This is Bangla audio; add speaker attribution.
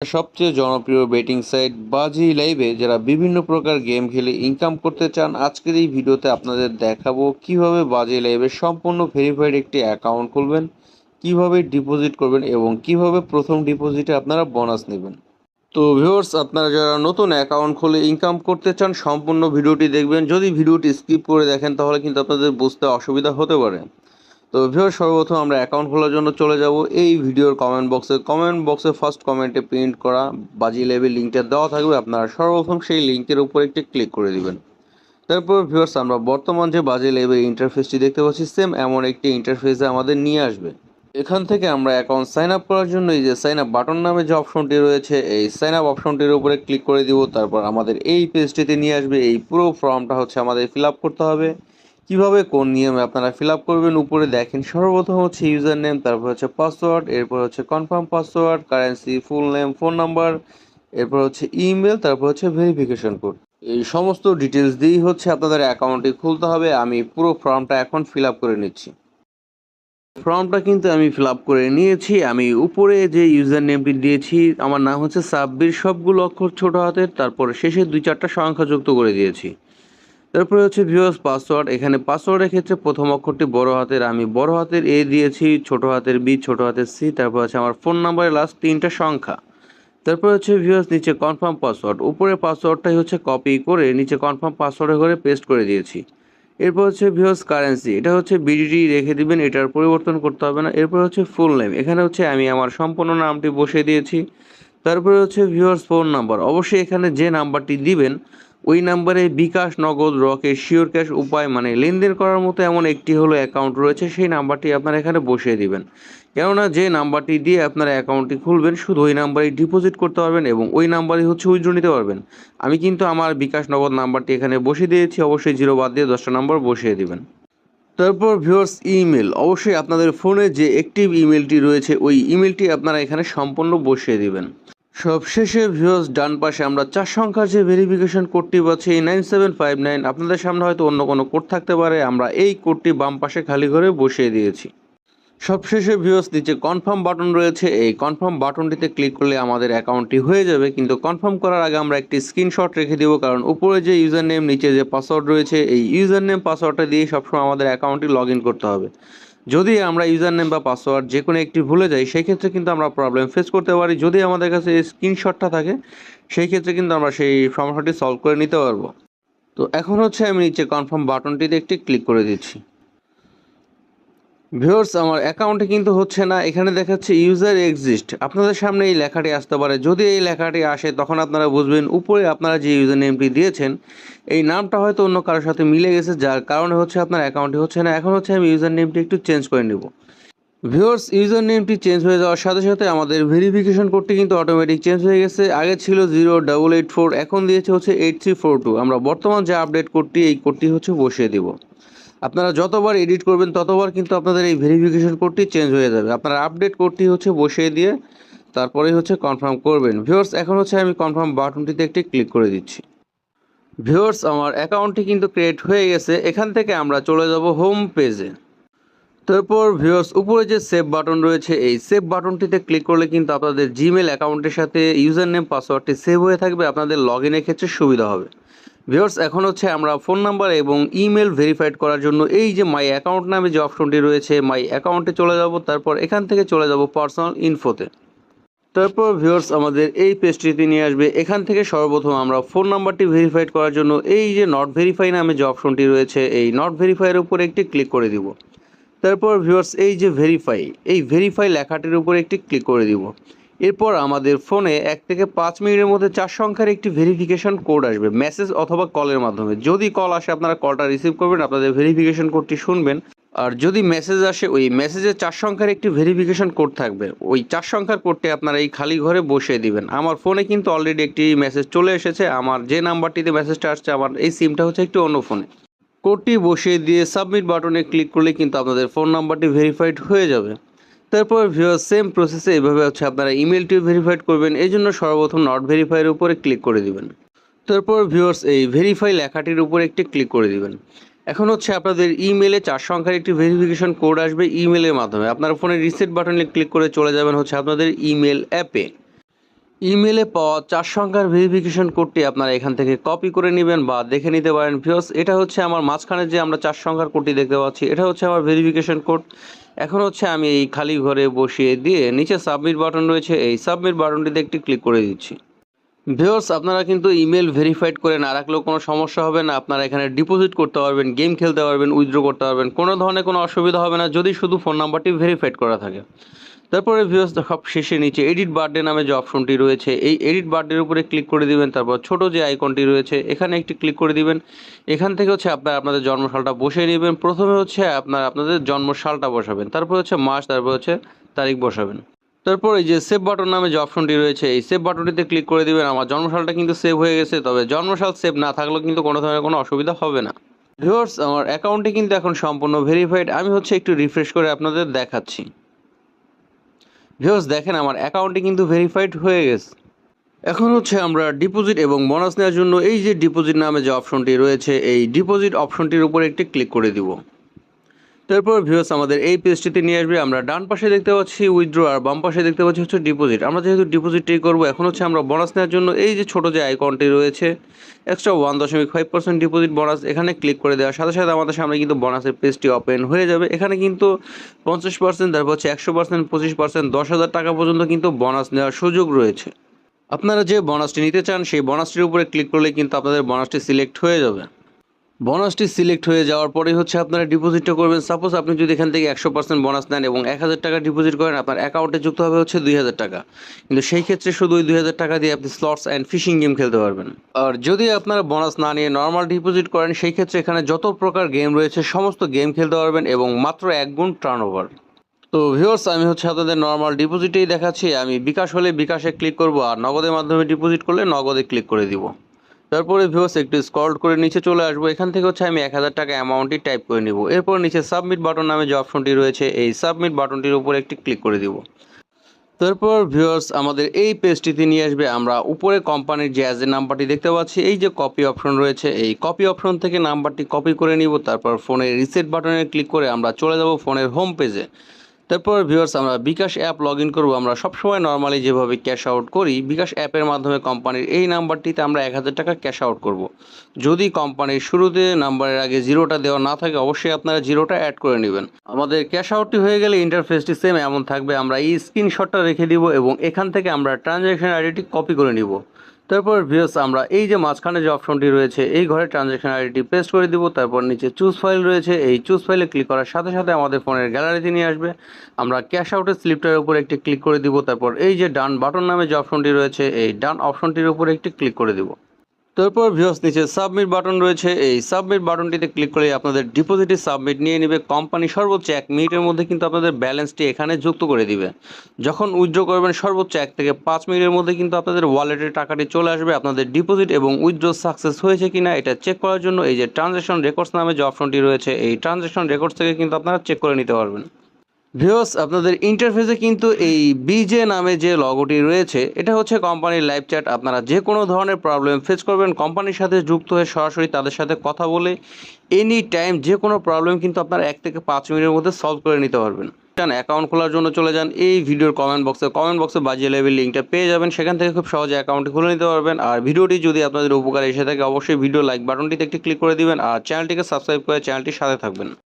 Speaker 1: সবচেয়ে জনপ্রিয় বেটিং সাইট বাজি লাইভে যারা বিভিন্ন প্রকার গেম খেলে ইনকাম করতে চান, আজকের এই ভিডিওতে আপনাদের দেখাবো কীভাবে বাজি লাইভে সম্পূর্ণ ভেরিফাইড একটি অ্যাকাউন্ট খুলবেন, কীভাবে ডিপোজিট করবেন এবং কীভাবে প্রথম ডিপোজিটে আপনারা বোনাস নেবেন। তো ভিউয়ার্স আপনারা যারা নতুন অ্যাকাউন্ট খুলে ইনকাম করতে চান, সম্পূর্ণ ভিডিওটি দেখবেন। যদি ভিডিওটি স্কিপ করে দেখেন, তাহলে কিন্তু আপনাদের বুঝতে অসুবিধা হতে পারে। তো ভিউয়ার সর্বপ্রথম আমরা অ্যাকাউন্ট খোলার জন্য চলে যাব। এই ভিডিওর কমেন্ট বক্সে কমেন্ট বক্সে ফার্স্ট কমেন্টে প্রিন্ট করা বাজি লেভেল লিঙ্কটা দেওয়া থাকবে। আপনারা সর্বপ্রথম সেই লিঙ্কের উপর একটি ক্লিক করে দিবেন। তারপর ভিউয়ার্স, আমরা বর্তমান যে বাজি লেভেল ইন্টারফেসটি দেখতে পাচ্ছি সেম এমন একটি ইন্টারফেসে আমাদের নিয়ে আসবে। এখান থেকে আমরা অ্যাকাউন্ট সাইন আপ করার জন্য এই যে সাইন আপ বাটন নামে যে অপশনটি রয়েছে, এই সাইন আপ অপশনটির উপরে ক্লিক করে দিব। তারপর আমাদের এই পেজটিতে নিয়ে আসবে। এই পুরো ফর্মটা হচ্ছে আমাদের ফিল আপ করতে হবে। কীভাবে কোন নিয়মে আপনারা ফিল আপ করবেন? উপরে দেখেন, সর্বপ্রথম হচ্ছে ইউজার নেম তারপর হচ্ছে পাসওয়ার্ড, এরপর হচ্ছে confirm password, currency, full name, phone number, এরপর হচ্ছে ইমেল, তারপর হচ্ছে ভেরিফিকেশন কোড। এই সমস্ত ডিটেলস দিয়েই হচ্ছে আপনাদের অ্যাকাউন্টটি খুলতে হবে। আমি পুরো ফর্মটা এখন ফিল আপ করে নিচ্ছি। ফর্মটা কিন্তু আমি ফিল আপ করে নিয়েছি। আমি উপরে যে ইউজার নেমটি দিয়েছি, আমার নাম হচ্ছে সাব্বির, সবগুলো অক্ষর ছোট হাতের, তারপর শেষে দুই চারটা সংখ্যা যুক্ত করে দিয়েছি। তারপরে হচ্ছে ভিউয়ার্স পাসওয়ার্ড এখানে পাসওয়ার্ডের ক্ষেত্রে প্রথম অক্ষরটি বড় হাতের, আমি বড় হাতের এ দিয়েছি, ছোট হাতের বি ছোট হাতের সি তারপর হচ্ছে আমার ফোন নাম্বারের লাস্ট তিনটা সংখ্যা। তারপর হচ্ছে ভিউয়ার্স নিচে কনফার্ম পাসওয়ার্ড উপরে পাসওয়ার্ডটাই হচ্ছে কপি করে নিচে কনফার্ম পাসওয়ার্ডে করে পেস্ট করে দিয়েছি। এরপর হচ্ছে ভিউয়ার্স কারেন্সি এটা হচ্ছে বিডিটি রেখে দিবেন, এটার পরিবর্তন করতে হবে না। এরপর হচ্ছে ফুল নেম এখানে হচ্ছে আমি আমার সম্পূর্ণ নামটি বসিয়ে দিয়েছি। তারপরে হচ্ছে ভিউয়ার্স ফোন নাম্বার অবশ্যই এখানে যে নাম্বারটি দিবেন ওই নাম্বারে বিকাশ নগদ রকেট শিওর ক্যাশ উপায় মানে লেনদেন করার মতো এমন একটি হলো অ্যাকাউন্ট রয়েছে, সেই নাম্বারটি আপনারা এখানে বসিয়ে দিবেন। কেননা যে নাম্বারটি দিয়ে আপনারা অ্যাকাউন্টটি খুলবেন, শুধু ওই নাম্বারেই ডিপোজিট করতে পারবেন এবং ওই নাম্বারই হচ্ছে উইথড্র নিতে পারবেন। আমি কিন্তু আমার বিকাশ নগদ নাম্বারটি এখানে বসিয়ে দিয়েছি, অবশ্যই জিরো বাদ দিয়ে দশটা নাম্বার বসিয়ে দিবেন। তারপর ভিউয়ার্স ইমেল অবশ্যই আপনাদের ফোনে যে অ্যাক্টিভ ইমেলটি রয়েছে, ওই ইমেলটি আপনারা এখানে সম্পূর্ণ বসিয়ে দিবেন। সবশেষে ভিউয়ার্স ডান পাশে আমরা চার সংখ্যার যে ভেরিফিকেশন কোডটি পাচ্ছি, এই নাইন সেভেন ফাইভ নাইন আপনাদের সামনে হয়তো অন্য কোনো কোড থাকতে পারে, আমরা এই কোডটি বাম পাশে খালি করে বসিয়ে দিয়েছি। সবশেষে ভিউয়ার্স নিচে কনফার্ম বাটন রয়েছে, এই কনফার্ম বাটনটিতে ক্লিক করলে আমাদের অ্যাকাউন্টটি হয়ে যাবে, কিন্তু কনফার্ম করার আগে আমরা একটি স্ক্রিনশট রেখে দেবো, কারণ উপরে যে ইউজার নেম নিচে যে পাসওয়ার্ড রয়েছে, এই ইউজার নেম পাসওয়ার্ডটা দিয়ে সবসময় আমাদের অ্যাকাউন্টটি লগ করতে হবে। যদি আমরা ইউজার নেম বা পাসওয়ার্ড যে কোনো একটি ভুলে যাই, সেই ক্ষেত্রে কিন্তু আমরা প্রবলেম ফেস করতে পারি। যদি আমাদের কাছে স্ক্রিনশটটা থাকে, সেই ক্ষেত্রে কিন্তু আমরা সেই সমস্যাটি সলভ করে নিতে পারব। তো এখন হচ্ছে আমি নিচে কনফার্ম বাটনটিতে একটি ক্লিক করে দিচ্ছি। ভিউয়ার্স, আমার অ্যাকাউন্টে কিন্তু হচ্ছে না, এখানে দেখাচ্ছে ইউজার এক্সিস্ট আপনাদের সামনে এই লেখাটি আসতে পারে। যদি এই লেখাটি আসে, তখন আপনারা বুঝবেন উপরে আপনারা যে ইউজার নেমটি দিয়েছেন, এই নামটা হয়তো অন্য কারোর সাথে মিলে গেছে, যার কারণে হচ্ছে আপনার অ্যাকাউন্টে হচ্ছে না। এখন হচ্ছে আমি ইউজার নেমটি একটু চেঞ্জ করে নেব। ভিউয়ার্স ইউজার নেমটি চেঞ্জ হয়ে যাওয়ার সাথে সাথে আমাদের ভেরিফিকেশন কোডটি কিন্তু অটোমেটিক চেঞ্জ হয়ে গেছে। আগে ছিল জিরো ডাবল এইট ফোর এখন দিয়েছে হচ্ছে এইট থ্রি ফোর টু আমরা বর্তমান যে আপডেট কোডটি এই কোডটি হচ্ছে বসিয়ে দিব। আপনারা যতবার এডিট করবেন, ততবার কিন্তু আপনাদের এই ভেরিফিকেশন কোডটি চেঞ্জ হয়ে যাবে। আপনারা আপডেট কোডটি হচ্ছে বসিয়ে দিয়ে তারপরেই হচ্ছে কনফার্ম করবেন। ভিউয়ার্স এখন হচ্ছে আমি কনফার্ম বাটনটিতে একটি ক্লিক করে দিচ্ছি। ভিউয়ার্স আমার অ্যাকাউন্টটি কিন্তু ক্রিয়েট হয়ে গেছে। এখান থেকে আমরা চলে যাব হোম পেজে তারপর ভিউয়ার্স উপরে যে সেভ বাটন রয়েছে, এই সেভ বাটনটিতে ক্লিক করলে কিন্তু আপনাদের জিমেল অ্যাকাউন্টের সাথে ইউজার নেম পাসওয়ার্ডটি সেভ হয়ে থাকবে। আপনাদের লগ ইনের ক্ষেত্রে সুবিধা হবে। ভিউয়ার্স, এখন হচ্ছে আমরা ফোন নাম্বার এবং ইমেল ভেরিফাইড করার জন্য এই যে মাই অ্যাকাউন্ট নামে যে অপশনটি রয়েছে মাই অ্যাকাউন্টে চলে যাব, তারপর এখান থেকে চলে যাব পার্সোনাল ইনফোতে তারপর ভিউয়ার্স, আমাদের এই পেজটিতে নিয়ে আসবে, এখান থেকে সর্বপ্রথম আমরা ফোন নাম্বারটি ভেরিফাইড করার জন্য এই যে নট ভেরিফাই নামে যে অপশনটি রয়েছে, এই নট ভেরিফাইয়ের উপরে একটি ক্লিক করে দিব। তারপর ভিউয়ার্স, এই যে ভেরিফাই এই ভেরিফাই লেখাটির উপরে একটি ক্লিক করে দিব। এরপর আমাদের ফোনে এক থেকে পাঁচ মিনিটের মধ্যে চার সংখ্যার একটি ভেরিফিকেশন কোড আসবে মেসেজ অথবা কলের মাধ্যমে। যদি কল আসে, আপনারা কলটা রিসিভ করবেন, আপনাদের ভেরিফিকেশন কোডটি শুনবেন। আর যদি মেসেজ আসে, ওই মেসেজে চার সংখ্যার একটি ভেরিফিকেশন কোড থাকবে। ওই চার সংখ্যার কোডটি আপনারা এই খালি ঘরে বসিয়ে দিবেন। আমার ফোনে কিন্তু অলরেডি একটি মেসেজ চলে এসেছে। আমার যে নাম্বারটিতে মেসেজটা আসছে, আমার এই সিমটা হচ্ছে একটি অন্য ফোনে। কোডটি বসিয়ে দিয়ে সাবমিট বাটনে ক্লিক করলে কিন্তু আপনাদের ফোন নাম্বারটি ভেরিফাইড হয়ে যাবে। তারপর ভিউয়ার সেম প্রসেসে এভাবে হচ্ছে আপনারা ইমেলটিও ভেরিফাইড করবেন। এই জন্য সর্বপ্রথম নট ভেরিফাইয়ের উপরে ক্লিক করে দিবেন। তারপর ভিউয়ার্স এই ভেরিফাই লেখাটির উপরে একটি ক্লিক করে দিবেন। এখন হচ্ছে আপনাদের ইমেলে চার সংখ্যার একটি ভেরিফিকেশন কোড আসবে ইমেলের মাধ্যমে। আপনার ফোনে রিসেট বাটনে ক্লিক করে চলে যাবেন হচ্ছে আপনাদের ইমেল অ্যাপে ইমেলে পাওয়া চার সংখ্যার ভেরিফিকেশন কোডটি আপনারা এখান থেকে কপি করে নেবেন বা দেখে নিতে পারেন। ভিউস এটা হচ্ছে আমার মাঝখানে যে আমরা চার সংখ্যার কোডটি দেখতে পাচ্ছি, এটা হচ্ছে আমার ভেরিফিকেশন কোড এখন হচ্ছে আমি এই খালি ঘরে বসিয়ে দিয়ে নিচে সাবমিট বাটন রয়েছে। এই সাবমিট বাটনটিতে একটি ক্লিক করে দিচ্ছি। ভিওর্স আপনারা কিন্তু ইমেল ভেরিফাইড করে না রাখলেও কোনো সমস্যা হবে না। আপনারা এখানে ডিপোজিট করতে পারবেন গেম খেলতে পারবেন উইথড্র করতে পারবেন। কোনো ধরনের কোনো অসুবিধা হবে না। যদি শুধু ফোন নাম্বারটি ভেরিফাইড করা থাকে। তারপরে ভিউয়ার্স সব শেষে নিচে এডিট বার্থডে নামে যে অপশনটি রয়েছে, এই এডিট বার্থডের উপরে ক্লিক করে দিবেন, তারপর ছোট যে আইকনটি রয়েছে, এখানে একটি ক্লিক করে দিবেন। এখান থেকে হচ্ছে আপনার আপনাদের জন্মসালটা বসিয়ে নেবেন। প্রথমে হচ্ছে আপনার আপনাদের জন্মসালটা বসাবেন, তারপর হচ্ছে মাস, তারপর হচ্ছে তারিখ বসাবেন। তারপর এই যে সেভ বাটন নামে যে অপশনটি রয়েছে, এই সেভ বাটনটিতে ক্লিক করে দিবেন। আমার জন্মসালটা কিন্তু সেভ হয়ে গেছে, তবে জন্মসাল সেভ না থাকলেও কিন্তু কোনো ধরনের কোনো অসুবিধা হবে না। ভিউয়ার্স আমার অ্যাকাউন্টটি কিন্তু এখন সম্পূর্ণ ভেরিফাইড আমি হচ্ছে একটু রিফ্রেশ করে আপনাদের দেখাচ্ছি। ভিউয়ার্স দেখেন আমার অ্যাকাউন্টে কিন্তু ভেরিফাইড হয়ে গেছে। এখন হচ্ছে আমরা ডিপোজিট এবং বোনাস নেওয়ার জন্য এই যে ডিপোজিট নামে যে অপশনটি রয়েছে, এই ডিপোজিট অপশনটির উপরে একটি ক্লিক করে দিব। তারপর ভিউস আমাদের এই পেজটিতে নিয়ে আসবে। আমরা ডান পাশে দেখতে পাচ্ছি উইথড্র আর বাম পাশে দেখতে পাচ্ছি হচ্ছে ডিপোজিট আমরা যেহেতু ডিপোজিটটাই করব, এখন হচ্ছে আমরা বোনাস নেওয়ার জন্য এই যে ছোটো যে আইকনটি রয়েছে এক্সট্রা ওয়ান দশমিক ফাইভ পার্সেন্ট ডিপোজিট বোনাস এখানে ক্লিক করে দেওয়ার সাথে সাথে আমাদের সামনে কিন্তু বোনাসের পেজটি ওপেন হয়ে যাবে। এখানে কিন্তু পঞ্চাশ পার্সেন্ট তারপর হচ্ছে একশো পার্সেন্ট পঁচিশ পার্সেন্ট দশ হাজার টাকা পর্যন্ত কিন্তু বোনাস নেওয়ার সুযোগ রয়েছে। আপনারা যে বোনাসটি নিতে চান, সেই বোনাসটির উপরে ক্লিক করলে কিন্তু আপনাদের বোনাসটি সিলেক্ট হয়ে যাবে। বোনাসটি সিলেক্ট হয়ে যাওয়ার পরেই হচ্ছে আপনারা ডিপোজিটটা করবেন। সাপোজ আপনি যদি এখান থেকে একশো পার্সেন্ট বোনাস নেন এবং এক হাজার টাকা ডিপোজিট করেন, আপনার অ্যাকাউন্টে যুক্ত হবে হচ্ছে দুই হাজার টাকা। কিন্তু সেই ক্ষেত্রে শুধু ওই দুই হাজার টাকা দিয়ে আপনি স্লটস অ্যান্ড ফিশিং গেম খেলতে পারবেন। আর যদি আপনারা বোনাস না নিয়ে নর্মাল ডিপোজিট করেন, সেই ক্ষেত্রে এখানে যত প্রকার গেম রয়েছে, সমস্ত গেম খেলতে পারবেন এবং মাত্র এক গুণ টার্ন ওভার তো ভিউয়ার্স আমি হচ্ছে আপনাদের নর্মাল ডিপোজিটেই দেখাচ্ছি। আমি বিকাশ হলে বিকাশে ক্লিক করব আর নগদের মাধ্যমে ডিপোজিট করলে নগদে ক্লিক করে দিব। তারপরে ভিউয়ার্স একটু স্ক্রল করে নিচে চলে আসব। এখান থেকে হচ্ছে আমি এক হাজার টাকা অ্যামাউন্টটি টাইপ করে নিব। এরপর নিচে সাবমিট বাটন নামে যে অপশনটি রয়েছে, এই সাবমিট বাটনটির উপর একটি ক্লিক করে দিব। তারপর ভিউয়ার্স আমাদের এই পেজটিতে নিয়ে আসবে আমরা উপরে কোম্পানির যে অ্যাজের নাম্বারটি দেখতে পাচ্ছি, এই যে কপি অপশন রয়েছে, এই কপি অপশন থেকে নাম্বারটি কপি করে নিব। তারপর ফোনের রিসেট বাটনে ক্লিক করে আমরা চলে যাব ফোনের হোম পেজে তারপর ভিউয়ার্স আমরা বিকাশ অ্যাপ লগ ইন করব। আমরা সবসময় নর্মালি যেভাবে ক্যাশ আউট করি, বিকাশ অ্যাপের মাধ্যমে কোম্পানির এই নাম্বারটিতে আমরা এক হাজার টাকা ক্যাশ আউট করব। যদি কোম্পানির শুরুতে নাম্বারের আগে জিরোটা দেওয়া না থাকে, অবশ্যই আপনারা জিরোটা অ্যাড করে নেবেন। আমাদের ক্যাশ আউটটি হয়ে গেলে ইন্টারফেসটি সেম এমন থাকবে। আমরা এই স্ক্রিনশটটা রেখে দিব এবং এখান থেকে আমরা ট্রানজ্যাকশন আইডিটি কপি করে নিব। তারপর ভিউস আমরা এই যে মাঝখানে যে অপশনটি রয়েছে, এই ঘরে ট্রানজ্যাকশন আইডিটি পেস্ট করে দিব, তারপর নিচে চুজ ফাইল রয়েছে, এই চুজ ফাইলে ক্লিক করার সাথে সাথে আমাদের ফোনের গ্যালারিতে নিয়ে আসবে। আমরা ক্যাশ আউটের স্লিপটার উপর একটি ক্লিক করে দিব, তারপর এই যে ডান বাটন নামে যে অপশনটি রয়েছে, এই ডান অপশনটির উপর একটি ক্লিক করে দিব। তারপর ভিউস নিচে সাবমিট বাটন রয়েছে। এই সাবমিট বাটনটিতে ক্লিক করে আপনাদের ডিপোজিটে সাবমিট নিয়ে নেবে। কোম্পানি সর্বোচ্চ এক মিনিটের মধ্যে কিন্তু আপনাদের ব্যালেন্সটি এখানে যুক্ত করে দিবে। যখন উইথড্র করবেন, সর্বোচ্চ এক থেকে পাঁচ মিনিটের মধ্যে কিন্তু আপনাদের ওয়ালেটের টাকাটি চলে আসবে আপনাদের ডিপোজিট এবং উইথড্র সাকসেস হয়েছে কিনা এটা চেক করার জন্য এই যে ট্রানজ্যাকশন রেকর্ডস নামে যে অপশনটি রয়েছে, এই ট্রানজ্যাকশন রেকর্ডস থেকে কিন্তু আপনারা চেক করে নিতে পারবেন। ভিউস আপনাদের ইন্টারফেসে কিন্তু এই বিজে নামে যে লগোটি রয়েছে, এটা হচ্ছে কোম্পানির লাইভ চ্যাট আপনারা যে কোনো ধরনের প্রবলেম ফেস করবেন কোম্পানির সাথে যুক্ত হয়ে সরাসরি তাদের সাথে কথা বলে এনি টাইম যে কোনো প্রবলেম কিন্তু আপনারা এক থেকে পাঁচ মিনিটের মধ্যে সলভ করে নিতে পারবেন। অ্যাকাউন্ট খোলার জন্য চলে যান, এই ভিডিওর কমেন্ট বক্সে কমেন্ট বক্সে বাজিয়ে লেভেল লিঙ্কটা পেয়ে যাবেন। সেখান থেকে খুব সহজে অ্যাকাউন্টটি খুলে নিতে পারবেন। আর ভিডিওটি যদি আপনাদের উপকারে এসে থাকে, অবশ্যই ভিডিও লাইক বাটনটিতে একটি ক্লিক করে দিবেন। আর চ্যানেলটিকে সাবস্ক্রাইব করে চ্যানেলটির সাথে থাকবেন।